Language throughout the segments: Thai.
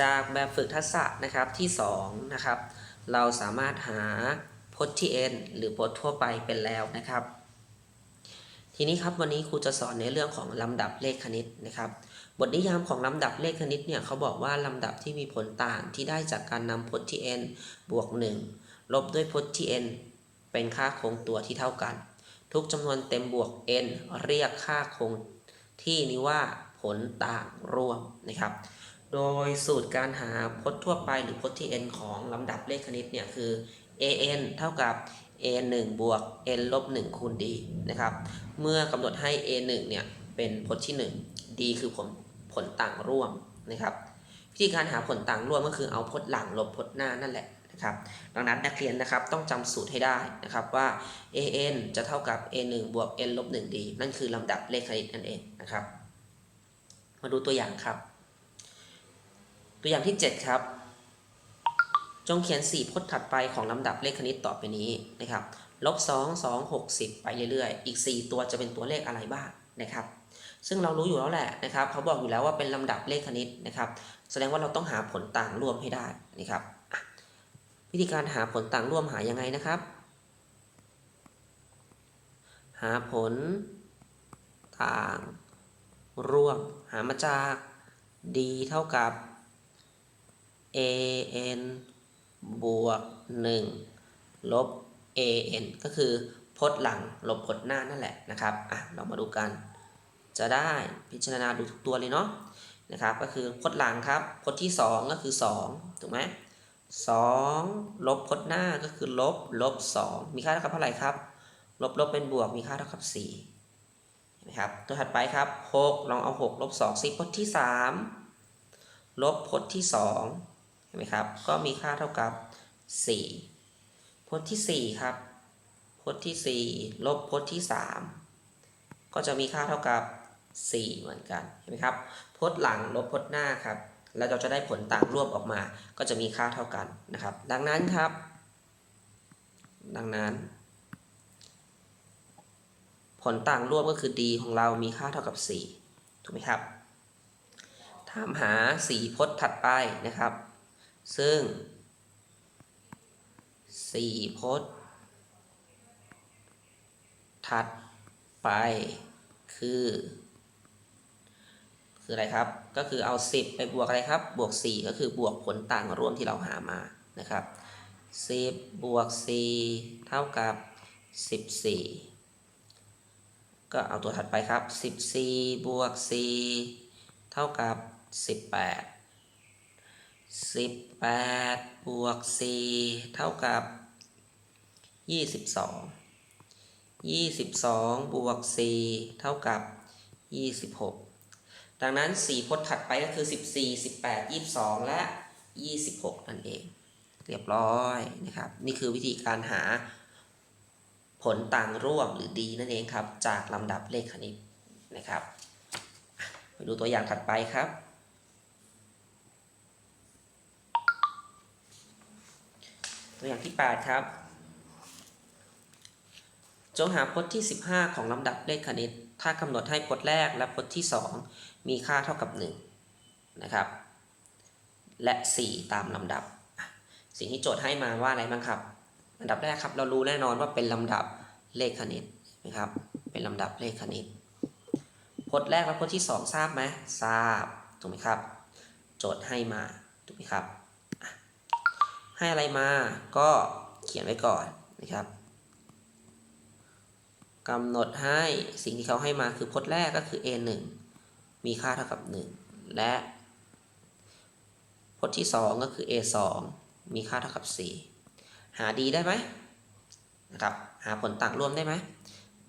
จากแบบฝึกทักษะนะครับที่2นะครับเราสามารถหาพจน์ที่ n หรือพจน์ทั่วไปเป็นแล้วนะครับ ทีนี้ครับวันนี้ครูจะสอนในเรื่องของลำดับเลขคณิตนะครับ บทนิยามของลำดับเลขคณิตเนี่ยเขาบอกว่าลำดับที่มีผลต่างที่ได้จากการนำพจน์ที่ n บวก 1 ลบด้วยพจน์ที่ n เป็นค่าคงตัวที่เท่ากัน ทุกจำนวนเต็มบวก n เรียกค่าคงที่นี้ว่าผลต่างร่วมนะครับ โดยสูตรการหาพจน์ทั่วไปหรือพจน์ที่ n ของลำดับเลขคณิตเนี่ยคือ an เท่ากับ a 1บวก n ลบ1คูณ d นะครับ เมื่อกำหนดให้ a 1เนี่ยเป็นพจน์ที่ 1 d คือผลผลต่างร่วมนะครับวิธีการหาผลต่างร่วมก็คือเอาพจน์หลังลบพจน์หน้านั่นแหละนะครับดังนั้นนักเรียนนะครับต้องจำสูตรให้ได้นะครับว่า an จะเท่ากับ a 1บวก n ลบ1 d นั่นคือลำดับเลขคณิตนั่นเองนะครับ มาดูตัวอย่างครับ ตัวอย่างที่ 7 ครับ จงเขียน 4 พจน์ถัดไปของลำดับเลขคณิตต่อไปนี้นะครับลบ2 2 60 ไปเรื่อยๆ อีก 4 ตัวจะเป็นตัวเลขอะไรบ้างนะครับ ซึ่งเรารู้อยู่แล้วแหละนะครับเขาบอกอยู่แล้วว่าเป็นลำดับเลขคณิตนะครับ แสดงว่าเราต้องหาผลต่างร่วมให้ได้นะครับ วิธีการหาผลต่างร่วมหายังไงนะครับ หาผลต่างร่วมหามาจาก d เท่ากับ an บวก 1 ลบ an ก็คือพจน์หลังลบพจน์หน้านั่นแหละนะครับอะเรามาดูกัน จะได้พิจารณาดูทุกตัวเลยเนาะนะครับก็คือพจน์หลังครับพจน์ที่ 2 ก็คือ 2 ถูกไหม2ลบพจน์หน้าก็คือลบลบ2มีค่าเท่ากับเท่าไหร่ครับ ลบลบเป็นบวกมีค่าเท่ากับ4เห็นไหมครับตัวถัดไปครับ6ลองเอา6ลบ2ซิพจน์ที่3ลบพจน์ที่2เห็นไหมครับ ก็มีค่าเท่ากับ 4 พจน์ที่ 4 ครับ พจน์ที่ 4 ลบพจน์ที่ 3 ก็จะมีค่าเท่ากับ 4 เหมือนกัน เห็นไหมครับ พจน์หลังลบพจน์หน้าครับ แล้วเราจะได้ผลต่างรวมออกมา ก็จะมีค่าเท่ากันนะครับ ดังนั้นครับ ดังนั้น ผลต่างรวมก็คือ d ของเรามีค่าเท่ากับ 4 ถูกไหมครับ ถามหาสีพจน์ถัดไปนะครับ ซึ่งสี่พจน์ ถัดไปคือ คืออะไรครับ ก็คือเอา 10 ไปบวกอะไรครับ บวก 4 ก็คือบวกผลต่างร่วมที่เราหามานะครับ 10 บวก 4 เท่ากับ 14 ก็เอาตัวถัดไปครับ 14 บวก 4 เท่ากับ 18 18 บวก 4 เท่ากับ 22 22 บวก 4 เท่ากับ 26 ดังนั้น 4 พจน์ถัดไปก็คือ 14 18 22 และ 26 นั่นเอง เรียบร้อยนะครับ นี่คือวิธีการหาผลต่างร่วมหรือ d นั่นเองครับ จากลำดับเลขคณิตนะครับ ไปดูตัวอย่างถัดไปครับ ตัวอย่างที่ 8 ครับ จงหาพจน์ที่ 15 ของลำดับเลขคณิต ถ้ากำหนดให้พจน์แรกและพจน์ที่ 2 มีค่าเท่ากับ 1 นะครับ และ 4 ตามลำดับ สิ่งที่โจทย์ให้มาว่าอะไรบ้างครับอันดับแรกครับ เรารู้แน่นอนว่าเป็นลำดับเลขคณิตนะครับ เป็นลำดับเลขคณิตพจน์แรกและพจน์ที่ 2 ทราบไหมทราบถูกไหมครับ โจทย์ให้มาถูกไหมครับ ให้อะไรมาก็เขียนไว้ก่อนนะครับกำหนดให้สิ่งที่เขาให้มาคือพจน์แรกก็คือ a 1มีค่าเท่ากับ 1 และพจน์ที่ 2 ก็คือ a 2มีค่าเท่ากับ 4 หาดีได้ไหมนะครับหาผลต่างร่วมได้ไหม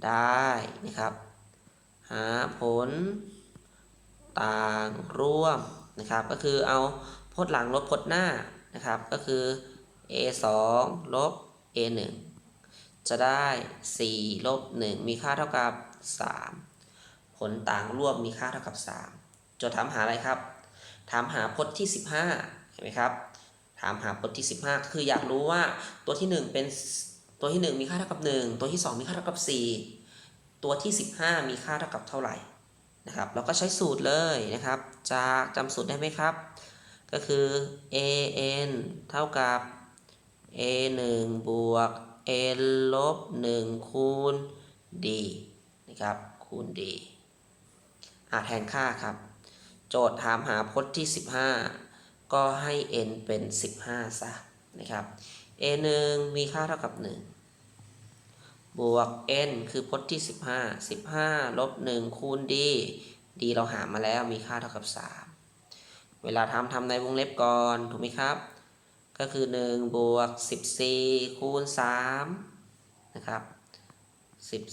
ได้นะครับ หาผลต่างร่วมนะครับ ก็คือเอาพจน์หลังลบพจน์หน้า นะครับ ก็คือ a 2ลบ a 1จะได้ 4 ลบ 1 มีค่าเท่ากับ 3 ผลต่างร่วมมีค่าเท่ากับ 3 โจทย์ถามหาอะไรครับ ถามหาพจน์ที่ 15 เห็นไหมครับ ถามหาพจน์ที่ 15 คืออยากรู้ว่าตัวที่ 1 เป็นตัวที่ 1 มีค่าเท่ากับ 1 ตัวที่ 2 มีค่าเท่ากับ 4 ตัวที่ 15 มีค่าเท่ากับเท่าไหร่นะครับ เราก็ใช้สูตรเลยนะครับ จากจำสูตรได้ไหมครับ ก็คือ an เท่ากับ a 1บวก n ลบ1คูณ d นะครับ คูณ d อะแทนค่าครับ โจทย์ถามหาพจน์ที่ 15 ก็ให้ n เป็น 15 ซะ นะครับ a 1มีค่าเท่ากับ 1 บวก n คือพจน์ที่ 15 15 ลบ 1 คูณ d d เราหามาแล้วมีค่าเท่ากับ 3 เวลาทำทำในวงเล็บก่อนถูกไหมครับ ก็คือ 1 บวก 14 คูณ 3 นะครับ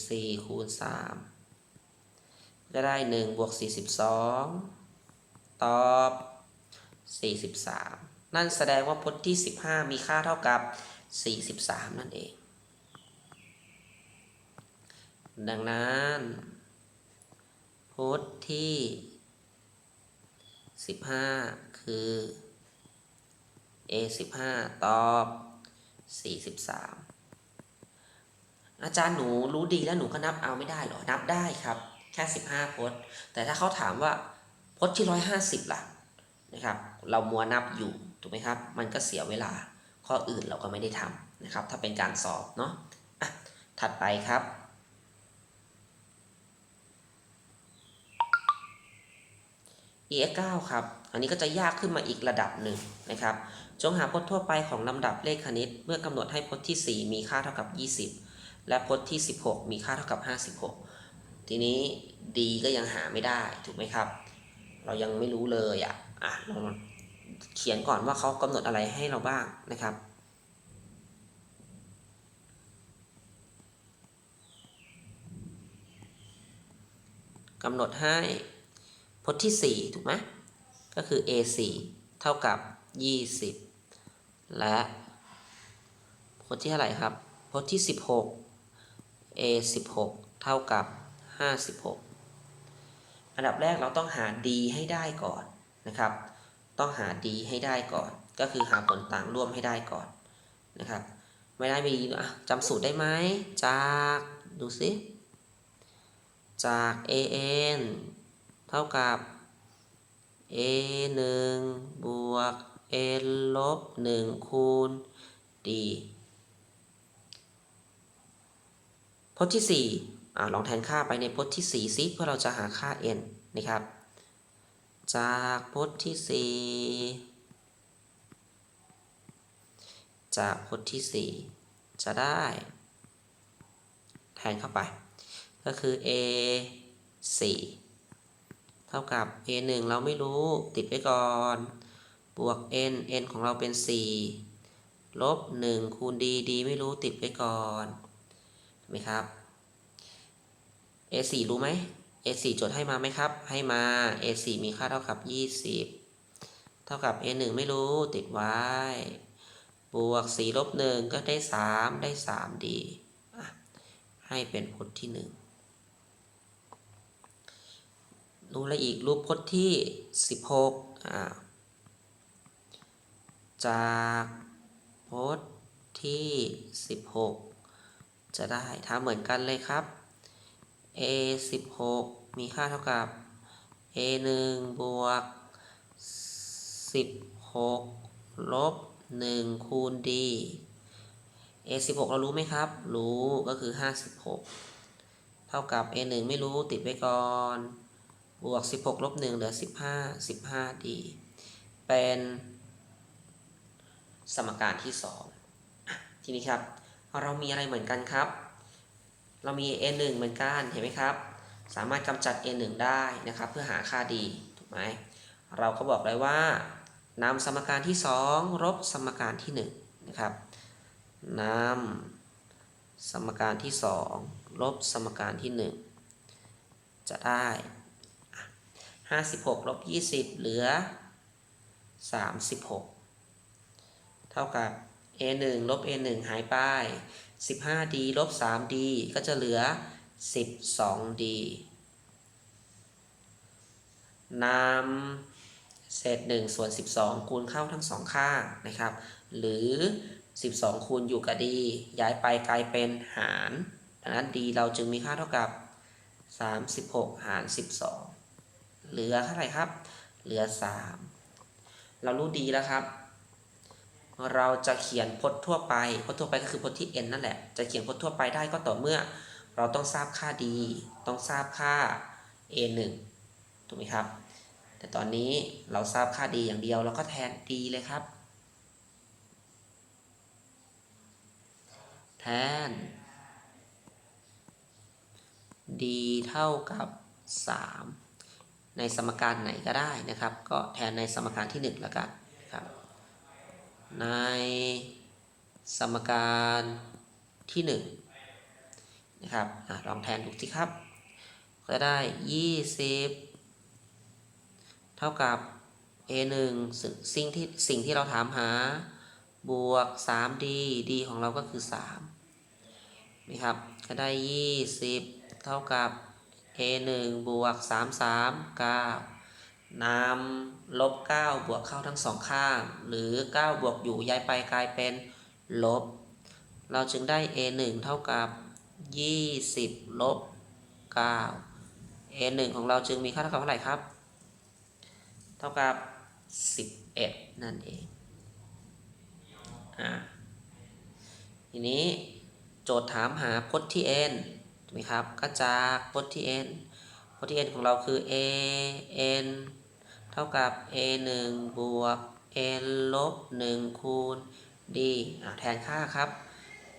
14 คูณ 3 ก็ได้ 1 บวก 42 ตอบ 43 นั่นแสดงว่าพจน์ที่ 15 มีค่าเท่ากับ 43 นั่นเอง ดังนั้นพจน์ที่ 15 คือ a 15ตอบ 43 อาจารย์หนูรู้ดีแล้วหนูก็นับเอาไม่ได้หรอ นับได้ครับ แค่ 15พจน์ แต่ถ้าเขาถามว่าพจน์ที่ 150ล่ะนะครับ เรามัวนับอยู่ถูกไหมครับ มันก็เสียเวลา ข้ออื่นเราก็ไม่ได้ทำนะครับ ถ้าเป็นการสอบเนาะอะถัดไปครับ EX 9ครับ อันนี้ก็จะยากขึ้นมาอีกระดับหนึ่งนะครับ จงหาพจน์ทั่วไปของลำดับเลขคณิต เมื่อกำหนดให้พจน์ที่ 4 มีค่าเท่ากับ 20 และพจน์ที่ 16 มีค่าเท่ากับ 56 ทีนี้ D ก็ยังหาไม่ได้ถูกไหมครับ เรายังไม่รู้เลยอะอะเราเขียนก่อนว่าเขากำหนดอะไรให้เราบ้างนะครับกำหนดให้ พจน์ที่ 4 ถูกไหมก็คือ a 4 เท่ากับ 20 และพจน์ที่เท่าไหร่ครับพจน์ที่ 16 a 16 เท่ากับ 56 อันดับแรกเราต้องหา d ให้ได้ก่อนนะครับ ต้องหา d ให้ได้ก่อน ก็คือหาผลต่างร่วมให้ได้ก่อนนะครับ ไม่ได้มีจำสูตรได้ไหมจาก ดูสิจาก an เท่ากับ a 1บวก n ลบ 1 คูณ d พจน์ที่ 4อ่าลองแทนค่าไปในพจน์ที่ 4 ซิเพื่อเราจะหาค่า n นะครับ จากพจน์ที่ 4 จากพจน์ที่ 4 จะได้ แทนเข้าไป ก็คือ a 4 เท่ากับ a 1เราไม่รู้ติดไว้ก่อน บวก n n ของเราเป็น 4 ลบ 1 คูณ d d ไม่รู้ติดไว้ก่อนถูกไหมครับ a 4รู้ไหม a 4จดให้มาไหมครับ ให้มา a 4มีค่าเท่ากับ 20 เท่ากับ a 1ไม่รู้ติดไว้ บวก 4 ลบ 1 ก็ได้ 3 ได้ 3 d อะให้เป็นพจน์ที่ 1 ดูแลวอีกรูปพจน์ที่ 16อ่าจากพจน์ที่ 16 จะได้ถ้าเหมือนกันเลยครับ a 16 มีค่าเท่ากับ a 1บวก 16 ลบ 1 คูณ d a 16 เรารู้ไหมครับ รู้ก็คือ 56 เท่ากับ a 1ไม่รู้ติดไว้ก่อน บวก 16ลบ1เหลือ 15 15 d เป็น สมการที่ 2 ทีนี้ครับ เรามีอะไรเหมือนกันครับ เรามี a 1เหมือนกัน เห็นไหมครับ สามารถกำจัด a 1ได้นะครับ เพื่อหาค่า d ถูกไหม เราก็บอกเลยว่านำสมการที่ 2 ลบสมการที่ 1 นะครับนำสมการที่ 2 ลบสมการที่ 1 จะได้ 56ลบ20เหลือ36เท่ากับ a 1ลบ a 1หายไป 15d ลบ 3d ก็จะเหลือ 12d นำเศษ1ส่วน 12 คูณเข้าทั้งสองข้างนะครับ หรือ 12 คูณอยู่กับ d ย้ายไปกลายเป็นหาร ดังนั้น d เราจึงมีค่าเท่ากับ 36 หาร 12 เหลือเท่าไหร่ครับ เหลือ 3 เรารู้ดีแล้วครับ เราจะเขียนพจน์ทั่วไปพจน์ทั่วไปก็คือพจน์ที่ n นั่นแหละ จะเขียนพจน์ทั่วไปได้ก็ต่อเมื่อ เราต้องทราบค่า d ต้องทราบค่า a 1ถูกไหมครับ แต่ตอนนี้เราทราบค่า d อย่างเดียวเราก็แทน d เลยครับ แทน d เท่ากับ 3 ในสมการไหนก็ได้นะครับ ก็แทนในสมการที่ 1 แล้วกันครับ ในสมการที่1นะครับอลองแทนดูสิครับ ก็ได้ 20 เท่ากับ a 1สิ่งสิ่งที่สิ่งที่เราถามหาบวก 3d d ของเราก็คือ3นะครับก็ได้ 20 เท่ากับ a 1บวก3 3 9นำลบ9บวกเข้าทั้งสองข้าง หรือ 9 บวกอยู่ย้ายไปกลายเป็นลบ เราจึงได้ a 1เท่ากับ 20ลบ9 a 1ของเราจึงมีค่าเท่ากับเท่าไหร่ครับ เท่ากับ 11 นั่นเองอ่าทีนี้โจทย์ถามหาพจน์ที่ n ถูกไหมครับก็จากพจน์ที่ n พจน์ที่ n ของเราคือ a n เท่ากับ a 1บวก n ลบ 1 คูณ d อ่าแทนค่าครับ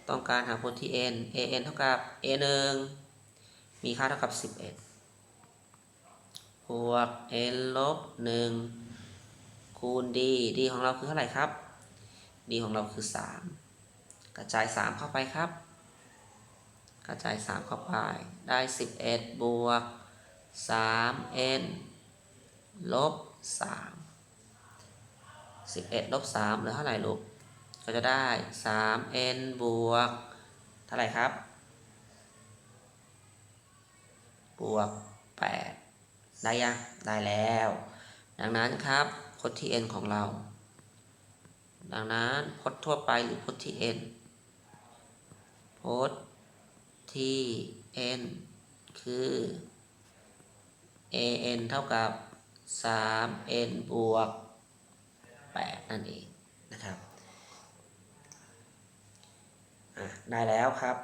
ต้องการหาพจน์ที่ n a n เท่ากับ a 1มีค่าเท่ากับ 11 บวก n ลบ 1 คูณ d d ของเราคือเท่าไหร่ครับ d ของเราคือ 3 กระจาย 3 เข้าไปครับ กระจาย 3 เข้าไปได้ 11 บวก 3n ลบ 3 11 ลบ 3เหลือเท่าไหร่ลูก ก็จะได้ 3n บวก เท่าไหร่ครับ บวก 8 ได้ยัง ได้แล้ว ดังนั้นครับพจน์ที่ n ของเรา ดังนั้นพจน์ทั่วไปหรือพจน์ที่ n พจน์ ที่ n คือ an เท่ากับ 3n บวก 8 นั่นเองนะครับได้แล้วครับ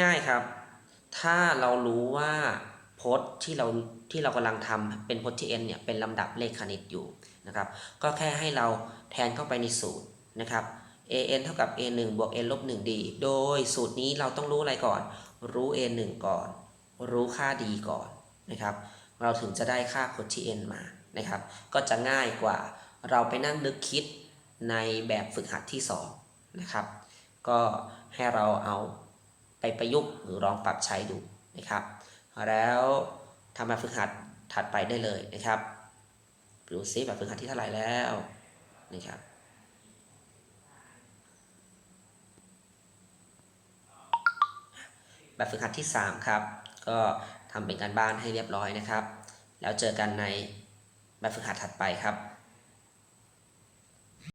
ง่ายๆครับ ถ้าเรารู้ว่าพจน์ที่เราที่เรากำลังทำเป็นพจน์ที่ n เนี่ยเป็นลำดับเลขคณิตอยู่นะครับ ก็แค่ให้เราแทนเข้าไปในสูตรนะครับ an เท่ากับ a 1บวก n ลบ 1 d โดยสูตรนี้เราต้องรู้อะไรก่อน รู้ a 1ก่อน รู้ค่า d ก่อนนะครับ เราถึงจะได้ค่าพจน์ที่ n มานะครับ ก็จะง่ายกว่าเราไปนั่งนึกคิดในแบบฝึกหัดที่ 2 นะครับ ก็ให้เราเอาไปประยุกต์หรือลองปรับใช้ดูนะครับ แล้วทำแบบฝึกหัดถัดไปได้เลยนะครับดูซิแบบฝึกหัดที่เท่าไหร่แล้วนะครับ แบบฝึกหัดที่ 3 ครับ ก็ทำเป็นการบ้านให้เรียบร้อยนะครับ แล้วเจอกันในแบบฝึกหัดถัดไปครับ